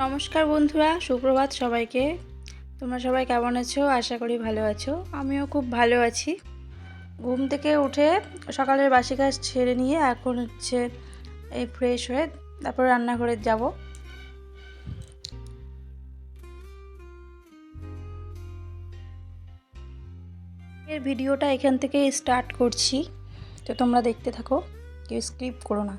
নমস্কার বন্ধুরা, সুপ্রভাত সবাইকে। তোমরা সবাই কেমন আছো? আশা করি ভালো আছো। আমিও খুব ভালো আছি। ঘুম থেকে উঠে সকালের বাসি কাজ ছেড়ে নিয়ে এখন হচ্ছে এই ফ্রেশ হয়ে তারপর রান্নাঘরে যাব। এর ভিডিওটা এখান থেকে স্টার্ট করছি। তো তোমরা দেখতে থাকো, কেউ স্ক্রিপ্ট করো না।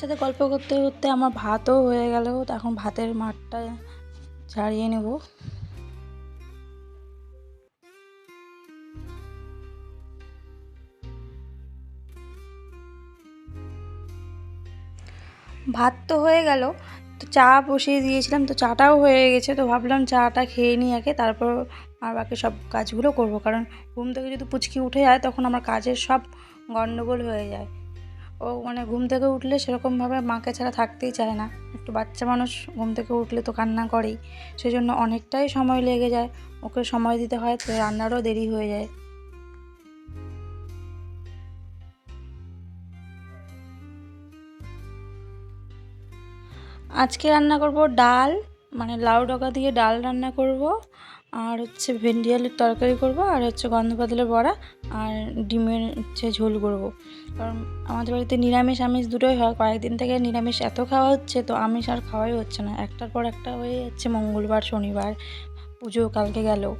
সাথে গল্প করতে করতে আমার ভাতও হয়ে গেল এখন ভাতের মাঠটা ছাড়িয়ে নেব। ভাত তো হয়ে গেল, তো চা বসিয়ে দিয়েছিলাম, তো চাটাও হয়ে গেছে, তো ভাবলাম চাটা খেয়ে নিই আগে, তারপর আর বাকি সব কাজগুলো করব, কারণ ঘুম থেকে যদি পুচকি উঠে যায়, তখন আমার কাজের সব গন্ডগোল হয়ে যায়। ও মানে ঘুম থেকে উঠলে সেরকমভাবে মাকে ছাড়া থাকতেই চায় না। একটু বাচ্চা মানুষ ঘুম থেকে উঠলে তো কান্না করেই। সেই জন্য অনেকটাই সময় লেগে যায়, ওকে সময় দিতে হয় তো রান্নারও দেরি হয়ে যায়। আজকে রান্না করব ডাল মানে লাউ ডগা দিয়ে ডাল রান্না করব। আর হচ্ছে ভেন্ডি আলুর তরকারি করব, আর হচ্ছে গন্ধ পাতলের বড়া, আর ডিমের হচ্ছে ঝোল করব। কারণ আমাদের বাড়িতে নিরামিষ আমিষ দুটোই হয়, কয়েকদিন থেকে নিরামিষ এত খাওয়া হচ্ছে, তো আমিষ আর খাওয়াই হচ্ছে না। একটার পর একটা হয়ে যাচ্ছে মঙ্গলবার, শনিবার, পুজো কালকে গেল।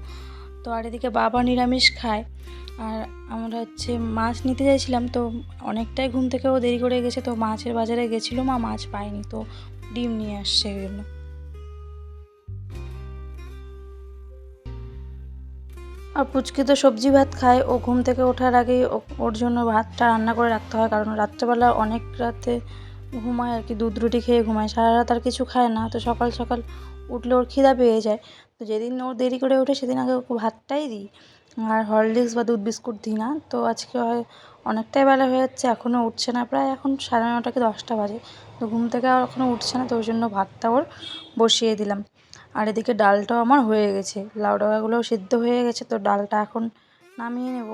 তো আর এদিকে বাবা নিরামিষ খায়, আর আমরা হচ্ছে মাছ নিতে চাইছিলাম, তো অনেকটাই ঘুম থেকেও দেরি করে গেছে, তো মাছের বাজারে গেছিল মা, মাছ পায়নি, তো ডিম নিয়ে আসছে জন্য। আর পুচকি তো সবজি ভাত খায়। ও ঘুম থেকে ওঠার আগেই ওর জন্য ভাতটা রান্না করে রাখতে হয়, কারণ রাত্রেবেলা অনেক রাতে ঘুমায় আর কি, দুধ রুটি খেয়ে ঘুমায়। সারা রাত আর কিছু খায় না, তো সকাল সকাল উঠলে ওর খিদা পেয়ে যায়। তো যেদিন ওর দেরি করে ওঠে, সেদিন আগে ওকে ভাতটাই দিই। আর হরলিক্স বা দুধ বিস্কুট দিই না, তো আজকে হয় অনেকটাই বেলা হয়ে যাচ্ছে এখনও উঠছে না। প্রায় এখন সাড়ে নটা কি দশটা বাজে। তো ঘুম থেকে আর এখনও উঠছে না, তো ওই জন্য ভাতটা ওর বসিয়ে দিলাম। আর এদিকে ডালটাও আমার হয়ে গেছে। লাউ ডাগাগুলোও সিদ্ধ হয়ে গেছে, তো ডালটা এখন নামিয়ে নেব।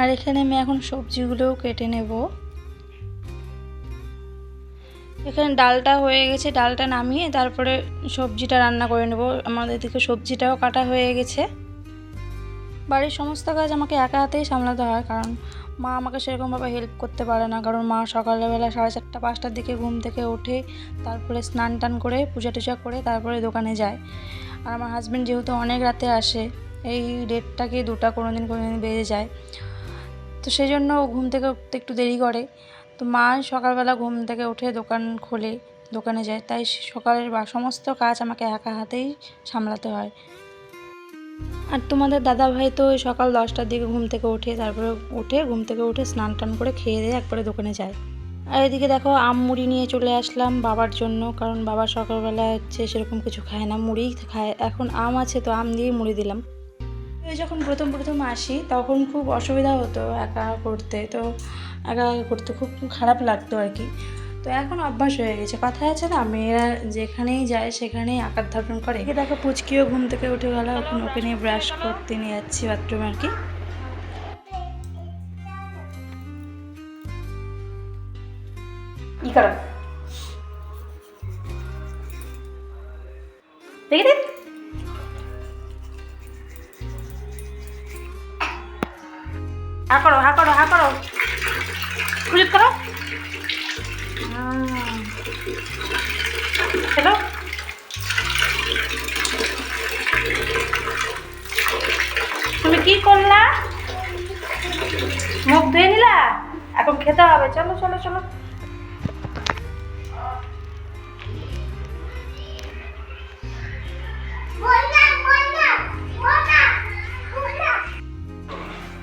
আর এখানে আমি এখন সবজিগুলোও কেটে নেব। এখানে ডালটা হয়ে গেছে, ডালটা নামিয়ে তারপরে সবজিটা রান্না করে নেব। আমাদের দিকে সবজিটাও কাটা হয়ে গেছে। বাড়ির সমস্ত কাজ আমাকে একা হাতেই সামলাতে হয়, কারণ মা আমাকে সেরকমভাবে হেল্প করতে পারে না। কারণ মা সকালবেলা সাড়ে চারটা, পাঁচটার দিকে ঘুম থেকে ওঠে তারপরে স্নান টান করে, পূজা টুজা করে তারপরে দোকানে যায়। আর আমার হাজব্যান্ড যেহেতু অনেক রাতে আসে, এই ডেটটাকে দুটা কোনো দিন কোনো দিন বেজে যায়। তো সেই জন্য ও ঘুম থেকে উঠতে একটু দেরি করে। তো মা সকালবেলা ঘুম থেকে উঠে দোকান খোলে দোকানে যায়। তাই সকালের বা সমস্ত কাজ আমাকে একা হাতেই সামলাতে হয়। আর তোমাদের দাদা ভাই তো ওই সকাল দশটার দিকে ঘুম থেকে ওঠে তারপরে উঠে ঘুম থেকে উঠে স্নান টান করে খেয়ে দিয়ে একবারে দোকানে যায়। আর এদিকে দেখো আম মুড়ি নিয়ে চলে আসলাম বাবার জন্য, কারণ বাবা সকালবেলা হচ্ছে সেরকম কিছু খায় না, মুড়ি খায়। এখন আম আছে তো আম দিয়েই মুড়ি দিলাম। যখন প্রথম প্রথম আসি তখন খুব অসুবিধা হতো একা করতে, তো একা করতে খুব খারাপ লাগতো আর কি। তো এখন অভ্যাস হয়ে গেছে। কথা আছে না, মেয়েরা যেখানেই যায় সেখানেই আকার ধারণ করে। দেখো, পুচকিও ঘুম থেকে উঠে গেল। এখন ওকে নিয়ে ব্রাশ করতে নিয়ে যাচ্ছি বাথরুম আর কি। করো? হা করো হা করো হা করো। করো। হ্যালো তুমি কি করলা? মুখ ধুয়ে নিলা? এখন খেতে হবে। চলো চলো চলো।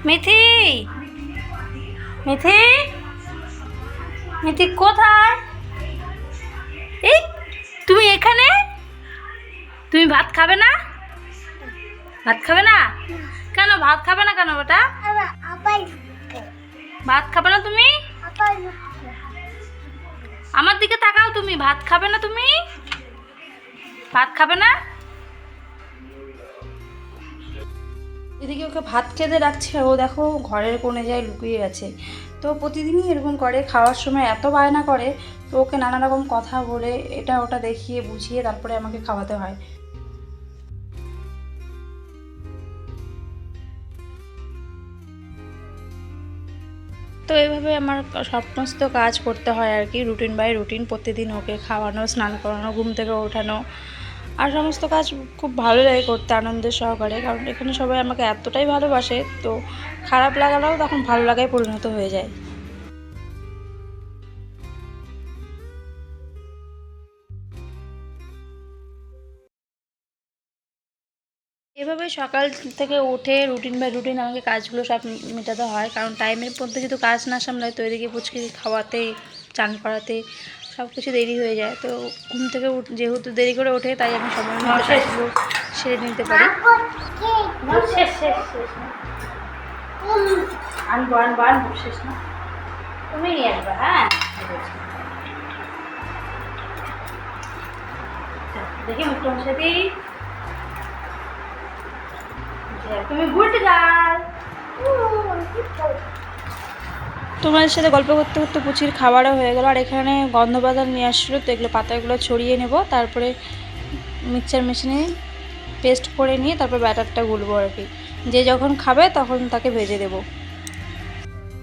মিথি? মিথি? মিথি কোথায়? এই, তুমি এখানে? তুমি ভাত খাবে না? ভাত খাবে না? কেন, ভাত খাবে না কেন বেটা? ভাত খাবে না তুমি? আমার দিকে তাকাও তুমি, ভাত খাবে না তুমি? ভাত খাবে না? এদিকে ওকে ভাত খেতে রাখছে ও দেখো ঘরের কোণে যায় লুকিয়ে গেছে তো প্রতিদিনই এরকম করে, খাওয়ার সময় এত বায়না করে, তো ওকে নানা রকম কথা বলে, এটা ওটা দেখিয়ে বুঝিয়ে তারপরে আমাকে খাওয়াতে হয়। তো এভাবে আমার সমস্ত কাজ করতে হয় আর কি, রুটিন বাই রুটিন। প্রতিদিন ওকে খাওয়ানো, স্নান করানো, ঘুম থেকে ওঠানো আর সমস্ত কাজ খুব ভালো লাগে করতে, আনন্দের সহকারে। কারণ এখানে সবাই আমাকে এতটাই ভালোবাসে, তো খারাপ লাগাটাও তখন ভালো লাগায় পরিণত হয়ে যায়। এভাবে সকাল থেকে উঠে রুটিন বাই রুটিন আমাকে কাজগুলো সব মেটাতে হয়। কারণ টাইমের মধ্যে যদি কাজ না সামলায়, তো এদিকে পুচকে খাওয়াতে, চান করাতে সব কিছু দেরি হয়ে যায়। তো ঘুম থেকে যেহেতু দেরি করে ওঠে তাই আমি সময় মতো কাজগুলো সেরে নিতে পারি। শেষ শেষ শেষ আনব আনব আনব শেষ না। তুমি নিয়ে আসবে হ্যাঁ? দেখি মুখটা মুছে দিই তুমি গুড গার্ল তোমাদের সাথে গল্প করতে করতে পুচির খাবারও হয়ে গেল। আর এখানে গন্ধ বাদাম নিয়ে আসছিল, তো এগুলো পাতাগুলো ছড়িয়ে নেব, তারপরে মিক্সচার মেশিনে পেস্ট করে নিয়ে তারপর ব্যাটারটা গুলবো আর কি। যে যখন খাবে তখন তাকে ভেজে দেবো।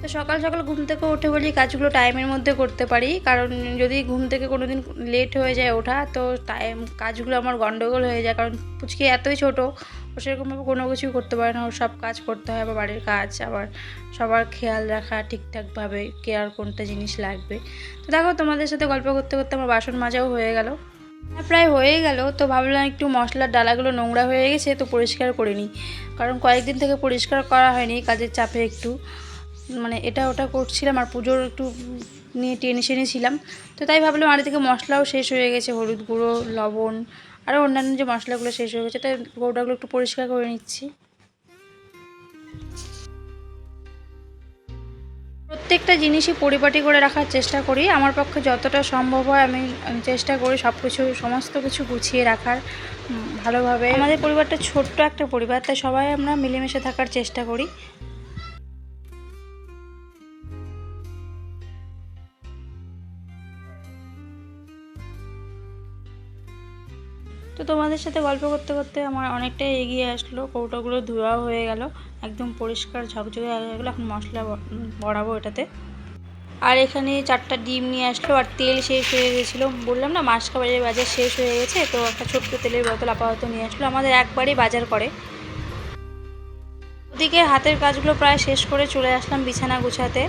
তো সকাল সকাল ঘুম থেকে উঠে বলি কাজগুলো টাইমের মধ্যে করতে পারি, কারণ যদি ঘুম থেকে কোনো দিন লেট হয়ে যায় ওঠা, তো টাইম কাজগুলো আমার গন্ডগোল হয়ে যায়, কারণ পুচকি এতই ছোটো ও সেরকমভাবে কোনো কিছুই করতে পারে না। ওর সব কাজ করতে হয়, আবার বাড়ির কাজ, আবার সবার খেয়াল রাখা, ঠিকঠাকভাবে কেয়ার কোনটা জিনিস লাগবে। তো দেখো, তোমাদের সাথে গল্প করতে করতে আমার বাসন মাজাও হয়ে গেল। প্রায় হয়ে গেল, তো ভাবলাম একটু মশলার ডালাগুলো নোংরা হয়ে গেছে, তো পরিষ্কার করে নিই। কারণ কয়েকদিন থেকে পরিষ্কার করা হয়নি, কাজের চাপে একটু। মানে এটা ওটা করছিলাম, আর পুজোর একটু নিয়ে টেনশনে ছিলাম তো তাই ভাবলাম আর থেকে মশলাও শেষ হয়ে গেছে, হলুদ গুঁড়ো, লবণ আরও অন্যান্য যে মশলাগুলো শেষ হয়ে গেছে, তাই কৌটাগুলো একটু পরিষ্কার করে নিচ্ছি। প্রত্যেকটা জিনিসই পরিপাটি করে রাখার চেষ্টা করি। আমার পক্ষে যতটা সম্ভব হয়, আমি চেষ্টা করি সব কিছু সমস্ত কিছু গুছিয়ে রাখার ভালোভাবে। আমাদের পরিবারটা ছোট্ট একটা পরিবার, তাই সবাই আমরা মিলেমিশে থাকার চেষ্টা করি। তো তোমাদের সাথে গল্প করতে করতে আমার অনেকটাই এগিয়ে আসলো। কৌটোগুলো ধোয়া হয়ে গেল, একদম পরিষ্কার ঝকঝকে হয়ে গেলো। এখন মশলা বড়াবো এটাতে। আর এখানে চারটা ডিম নিয়ে আসলো, আর তেল শেষ হয়ে গেছিল। বললাম না, মাছ খাবারের বাজার শেষ হয়ে গেছে, তো একটা ছোট্ট তেলের বোতল আপাতত নিয়ে আসলো। আমাদের একবারই বাজার করে। ওদিকে হাতের কাজগুলো প্রায় শেষ করে চলে আসলাম বিছানা গুছাতে।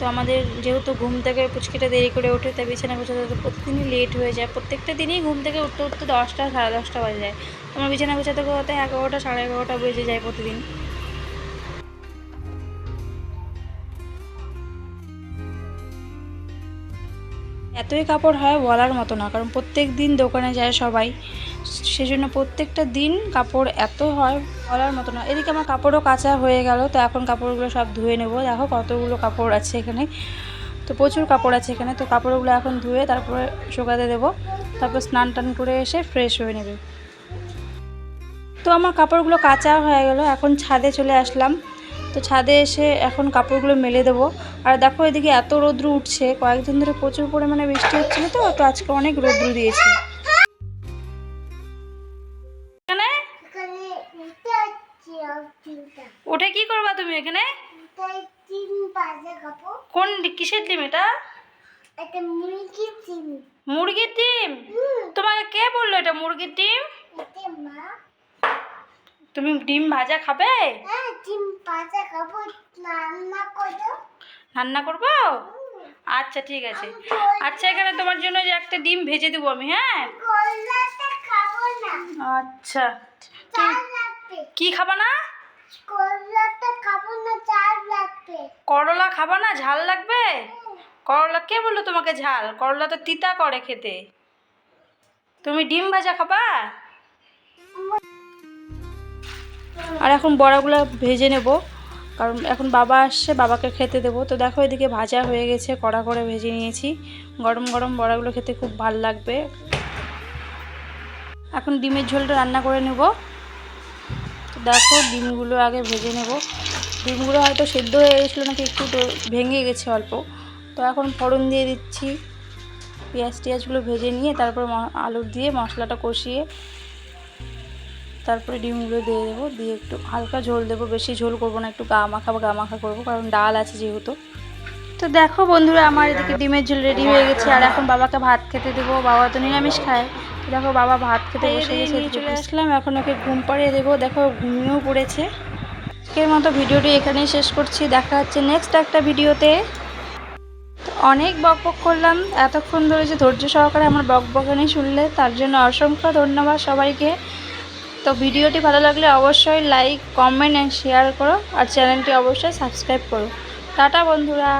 তো আমাদের যেহেতু ঘুম থেকে পুচকিটা দেরি করে ওঠে, তাই বিছানা গোছাতে তো প্রতিদিনই লেট হয়ে যায়। প্রত্যেকটা দিনই ঘুম থেকে উঠতে উঠতে দশটা, সাড়ে দশটা বাজে যায়। তোমার বিছানা গোছাতে গোছাতে এগারোটা, সাড়ে এগারোটা বেজে যায় প্রতিদিন। এতই কাপড় হয় বলার মতো না, কারণ প্রত্যেক দিন দোকানে যায় সবাই। সেজন্য প্রত্যেকটা দিন কাপড় এত হয় বলার মতো না। এদিকে আমার কাপড়ও কাঁচা হয়ে গেল, তো এখন কাপড়গুলো সব ধুয়ে নেব। দেখো কতগুলো কাপড় আছে এখানে। তো প্রচুর কাপড় আছে এখানে। তো কাপড়গুলো এখন ধুয়ে তারপরে শুকাতে দেবো। তারপর স্নান টান করে এসে ফ্রেশ হয়ে নেবে। তো আমার কাপড়গুলো কাঁচা হয়ে গেল। এখন ছাদে চলে আসলাম। তো ছাদে এসে এখন কাপড়গুলো মেলে দেবো। আর দেখো এদিকে এত রৌদ্র উঠছে। কয়েকদিন ধরে প্রচুর পরিমাণে বৃষ্টি হচ্ছিল তো তো আজকে অনেক রৌদ্র দিয়েছে। এখানে? কোন কিসের ডিম এটা? মুরগির ডিম তোমাকে কে বলল এটা মুরগির ডিম তুমি ডিম ভাজা খাবে? হ্যাঁ ডিম বাজে খাব। রান্না করো রান্না করব? আচ্ছা ঠিক আছে। আচ্ছা এখানে তোমার জন্য যে একটা ডিম ভেজে দেবো আমি হ্যাঁ? আচ্ছা কি খাবা না? করলা খাবা না ঝাল লাগবে? করলা কে বলল তোমাকে ঝাল? করলা তো তিতা করে খেতে। তুমি ডিম ভাজা খাবা? আর এখন বড়াগুলো ভেজে নেব কারণ এখন বাবা আসছে বাবাকে খেতে দেবো। তো দেখো এদিকে ভাজা হয়ে গেছে কড়া করে ভেজে নিয়েছি। গরম গরম বড়াগুলো খেতে খুব ভালো লাগবে। এখন ডিমের ঝোলটা রান্না করে নেব। দেখো, ডিমগুলো আগে ভেজে নেব। ডিমগুলো হয়তো সেদ্ধ হয়ে গেছিল নাকি একটু ভেঙে গেছে অল্প। তো এখন ফোড়ন দিয়ে দিচ্ছি। পেঁয়াজ টিয়াজগুলো ভেজে নিয়ে তারপর আলু দিয়ে মশলাটা কষিয়ে তারপরে ডিমগুলো দিয়ে দেবো। দিয়ে একটু হালকা ঝোল দেবো। বেশি ঝোল করব না, একটু গা মাখা বা গা মাখা করব, কারণ ডাল আছে যেহেতু। তো দেখো বন্ধুরা আমার এদিকে ডিমের ঝোল রেডি হয়ে গেছে আর এখন বাবাকে ভাত খেতে দেবো। বাবা তো নিরামিষ খায়। দেখো বাবা ভাত খেতে বসে গেছে চলে আসলাম। এখন ওকে ঘুম পাড়িয়ে দেবো। দেখো ঘুমিয়েও পড়েছে। আজকের মতো ভিডিওটি এখানেই শেষ করছি। দেখা হচ্ছে নেক্সট একটা ভিডিওতে। তো অনেক বক বক করলাম। এতক্ষণ ধরে যে ধৈর্য সহকারে আমার বক বকানি শুনলে তার জন্য অসংখ্য ধন্যবাদ সবাইকে। তো ভিডিওটি ভালো লাগলে অবশ্যই লাইক কমেন্ট অ্যান্ড শেয়ার করো। আর চ্যানেলটি অবশ্যই সাবস্ক্রাইব করো। টাটা বন্ধুরা।